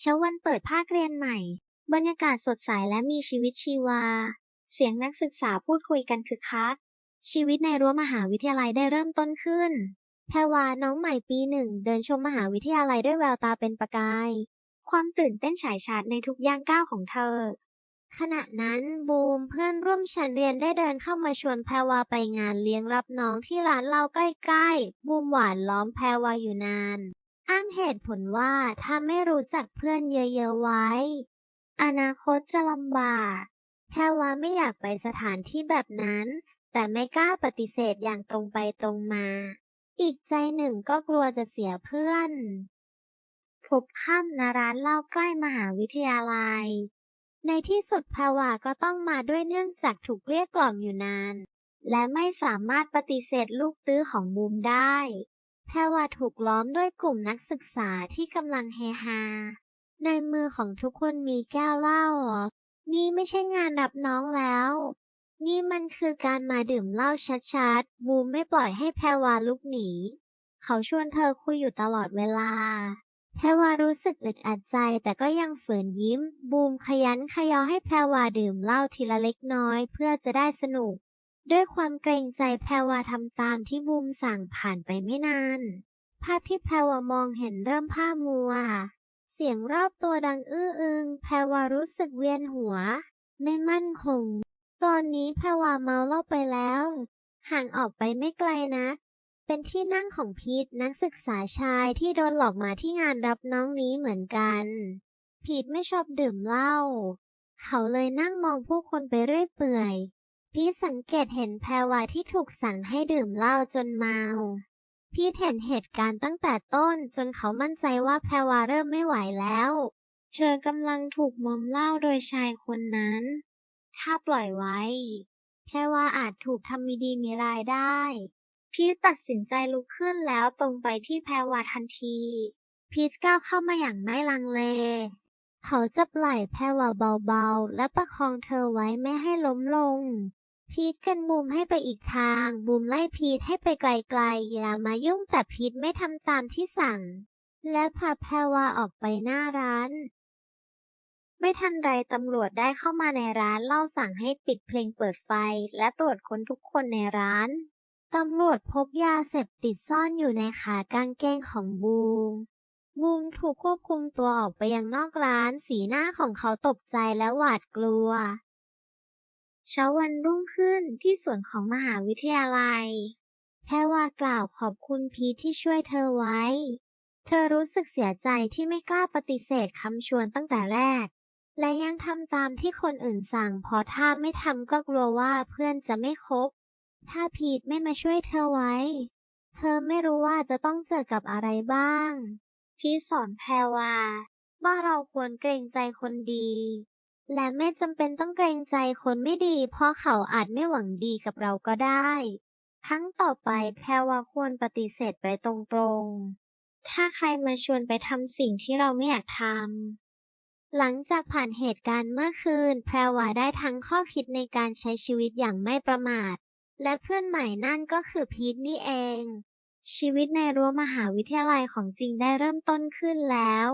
เช้าวันเปิดภาคเรียนใหม่ บรรยากาศสดใสและมีชีวิตชีวา เสียงนักศึกษาพูดคุยกันคึกคัก ชีวิตในรั้วมหาวิทยาลัยได้เริ่มต้นขึ้น แพรวาน้องใหม่ปีหนึ่งเดินชมมหาวิทยาลัยด้วยแววตาเป็นประกาย ความตื่นเต้นฉายชาดในทุกย่างก้าวของเธอ ขณะนั้นบูมเพื่อนร่วมชั้นเรียนได้เดินเข้ามาชวนแพรวาไปงานเลี้ยงรับน้องที่ร้านเหล้าใกล้ๆ บูมหวานล้อมแพรวาอยู่นาน อ้างเหตุผลว่าถ้าไม่รู้จักเพื่อนเยอะๆไว้ อนาคตจะลำบากแพรวาไม่อยากไปสถานที่แบบนั้น แต่ไม่กล้าปฏิเสธอย่างตรงไปตรงมา อีกใจหนึ่งก็กลัวจะเสียเพื่อนพบค่ำณร้านเหล้าใกล้มหาวิทยาลัย ในที่สุดแพรวาก็ต้องมาด้วยเนื่องจากถูกเรียกกล่อมอยู่นาน และไม่สามารถปฏิเสธลูกตื้อของบูมได้ แพรวาถูกล้อมด้วยกลุ่มนักศึกษาที่กำลังเฮฮา ในมือของทุกคนมีแก้วเหล้า นี่ไม่ใช่งานรับน้องแล้ว นี่มันคือการมาดื่มเหล้าชัดๆ บูมไม่ปล่อยให้แพรวาลุกหนี เขาชวนเธอคุยอยู่ตลอดเวลา แพรวารู้สึกอึดอัดใจแต่ก็ยังฝืนยิ้ม บูมขยันขยอให้แพรวาดื่มเหล้าทีละเล็กน้อยเพื่อจะได้สนุก ด้วยความเกรงใจแพรวาทำตามที่บูมสั่งผ่านไปไม่นาน ภาพที่แพรวามองเห็นเริ่มผ้ามัว เสียงรอบตัวดังอื้ออึง แพรวารู้สึกเวียนหัว ไม่มั่นคง ตอนนี้แพรวาเมาเล้าไปแล้ว ห่างออกไปไม่ไกลนักเป็นที่นั่งของพีทนักศึกษาชายที่โดนหลอกมาที่งานรับน้องนี้เหมือนกัน พีทไม่ชอบดื่มเหล้า เขาเลยนั่งมองผู้คนไปเรื่อยเปื่อย พีทสังเกตเห็นแพรวาที่ถูกสั่งให้ดื่มเหล้าจนเมา พีทเห็นเหตุการณ์ตั้งแต่ต้นจนเขามั่นใจว่าแพรวาเริ่มไม่ไหวแล้ว เธอกำลังถูกมอมเหล้าโดยชายคนนั้น ถ้าปล่อยไว้ แพรวาอาจถูกทำมีดีมีรายได้ พีทตัดสินใจลุกขึ้นแล้วตรงไปที่แพรวาทันที พีทก้าวเข้ามาอย่างไม่ลังเล เขาจับไหล่แพรวาเบาๆ และประคองเธอไว้ไม่ให้ล้มลง พีทกันบูมให้ไปอีกทาง บูมไล่พีทให้ไปไกลๆ อย่ามายุ่งแต่พีทไม่ทำตามที่สั่ง และพาแพรวาออกไปหน้าร้าน ไม่ทันไรตำรวจได้เข้ามาในร้านเล่าสั่งให้ปิดเพลงเปิดไฟ และตรวจค้นทุกคนในร้าน ตำรวจพบยาเสพติดซ่อนอยู่ในขากางเกงของบูม บูมถูกควบคุมตัวออกไปยังนอกร้าน สีหน้าของเขาตกใจและหวาดกลัว เช้าวันรุ่งขึ้นที่สวนของมหาวิทยาลัย แพรวากล่าวขอบคุณพีทที่ช่วยเธอไว้ เธอรู้สึกเสียใจที่ไม่กล้าปฏิเสธคำชวนตั้งแต่แรก และยังทำตามที่คนอื่นสั่งเพราะถ้าไม่ทำก็กลัวว่าเพื่อนจะไม่คบ ถ้าพีทไม่มาช่วยเธอไว้ เธอไม่รู้ว่าจะต้องเจอกับอะไรบ้าง พีทสอนแพรวาว่าเราควรเกรงใจคนดี และไม่จำเป็นต้องเกรงใจคนไม่ดี เพราะเขาอาจไม่หวังดีกับเราก็ได้ครั้งต่อไปแพรว่าควรปฏิเสธไปตรงๆ ถ้าใครมาชวนไปทำสิ่งที่เราไม่อยากทำ หลังจากผ่านเหตุการณ์เมื่อคืน แพรว่าได้ทั้งข้อคิดในการใช้ชีวิตอย่างไม่ประมาท และเพื่อนใหม่นั่นก็คือพีทนี่เอง ชีวิตในรั้วมหาวิทยาลัยของจริงได้เริ่มต้นขึ้นแล้ว